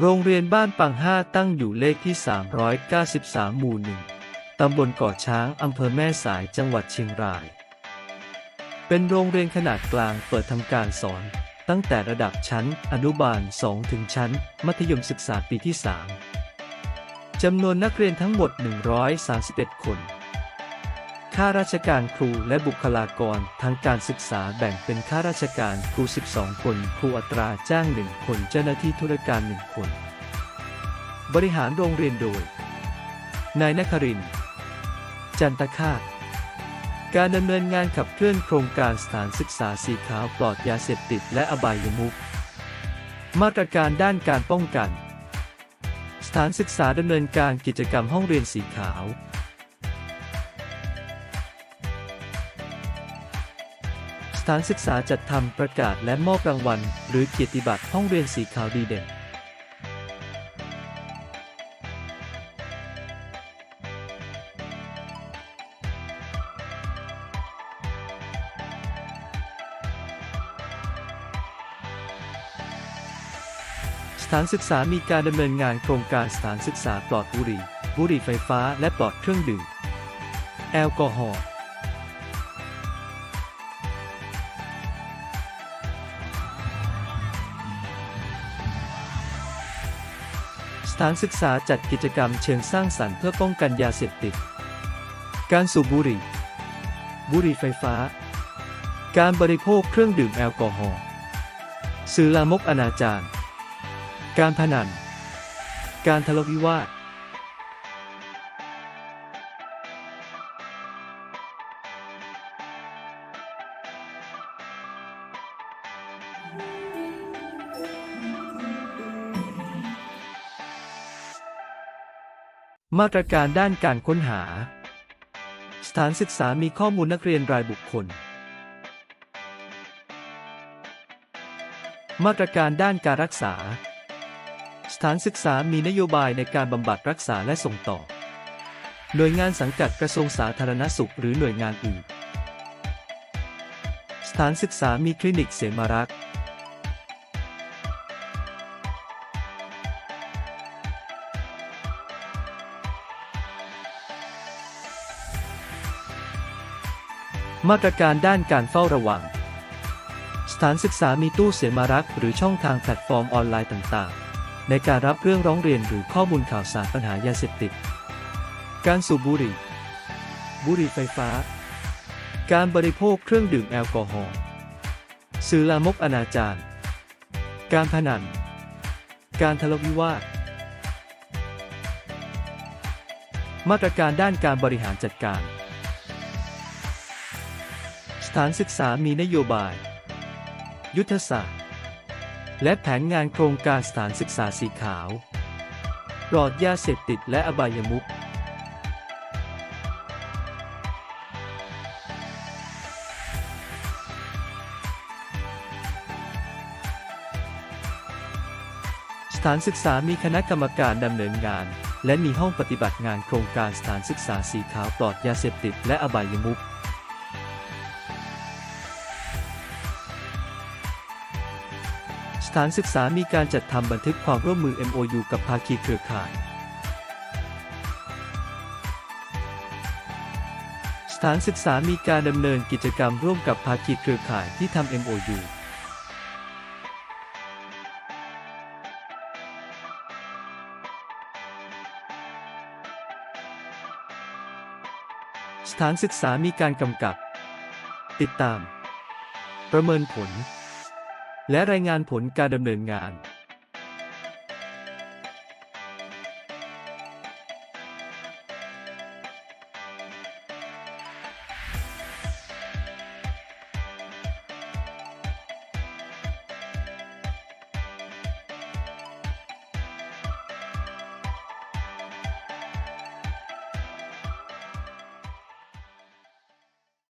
โรงเรียนบ้านปังห้าตั้งอยู่เลขที่ 393 หมู่หนึ่งตำบลเกาะช้างอำเภอแม่สายจังหวัดเชียงราย เป็นโรงเรียนขนาดกลางเปิดทำการสอน ตั้งแต่ระดับชั้นอนุบาล 2 ถึงชั้น มัธยมศึกษาปีที่ 3จำนวนนักเรียนทั้งหมด 131 คน ข้าราชการครูและบุคลากรทางการศึกษาแบ่งเป็นข้าราชการครู 12 คน ครูอัตราจ้าง 1 คน เจ้าหน้าที่ธุรการ 1 คน บริหารโรงเรียนโดย นายนคริน จันตคาตการดำเนินงานขับเคลื่อนโครงการสถานศึกษาสีขาวปลอดยาเสพติดและอบายมุขมาตรการด้านการป้องกัน สถานศึกษาดำเนินการกิจกรรมห้องเรียนสีขาว ถานศึกษาจัดทำประกาศและมอบรางวัล หรือเกียรติบัตรห้องเรียนสีขาวดีเด่น สถานศึกษามีการดำเนินงานโครงการสถานศึกษาปลอดบุหรี่ บุหรี่ไฟฟ้าและปลอดเครื่องดื่ม แอลกอฮอล์ ถานศึกษาจัดกิจกรรมเชิงสร้างสรรค์เพื่อป้องกันยาเสพติด การสูบบุหรี่ บุหรี่ไฟฟ้า การบริโภคเครื่องดื่มแอลกอฮอล์ สื่อลามกอนาจาร การพนัน การทะเลาะวิวาท มาตรการด้านการค้นหา สถานศึกษามีข้อมูลนักเรียนรายบุคคล มาตรการด้านการรักษา สถานศึกษามีนโยบายในการบำบัดรักษาและส่งต่อ หน่วยงานสังกัดกระทรวงสาธารณสุขหรือหน่วยงานอื่น สถานศึกษามีคลินิกเสมารักษ์ มาตรการด้านการเฝ้าระวัง สถานศึกษามีตู้เสียมารักหรือช่องทางแพลตฟอร์มออนไลน์ต่าง ๆ ในการรับเรื่องร้องเรียนหรือข้อมูลข่าวสารปัญหายาเสพติด การสูบบุหรี่ บุหรี่ไฟฟ้า การบริโภคเครื่องดื่มแอลกอฮอล์สื่อลามกอนาจารการพนัน การทะเลาะวิวาท มาตรการด้านการบริหารจัดการ ถานศึกษามีนโยบาย ยุทธศาสตร์ และแผนงานโครงการสถานศึกษาสีขาว ปลอดยาเสพติดและอบายมุขสถานศึกษามีคณะกรรมการดำเนินงาน และมีห้องปฏิบัติงานโครงการสถานศึกษาสีขาวปลอดยาเสพติดและอบายมุข ถานศึกษามีการจัดทำบันทึกความร่วมมือ MOU กับภาคีเครือข่าย สถานศึกษามีการดำเนินกิจกรรมร่วมกับภาคีเครือข่ายที่ทำ MOU สถานศึกษามีการกำกับ ติดตาม ประเมินผล และรายงานผลการดำเนินงาน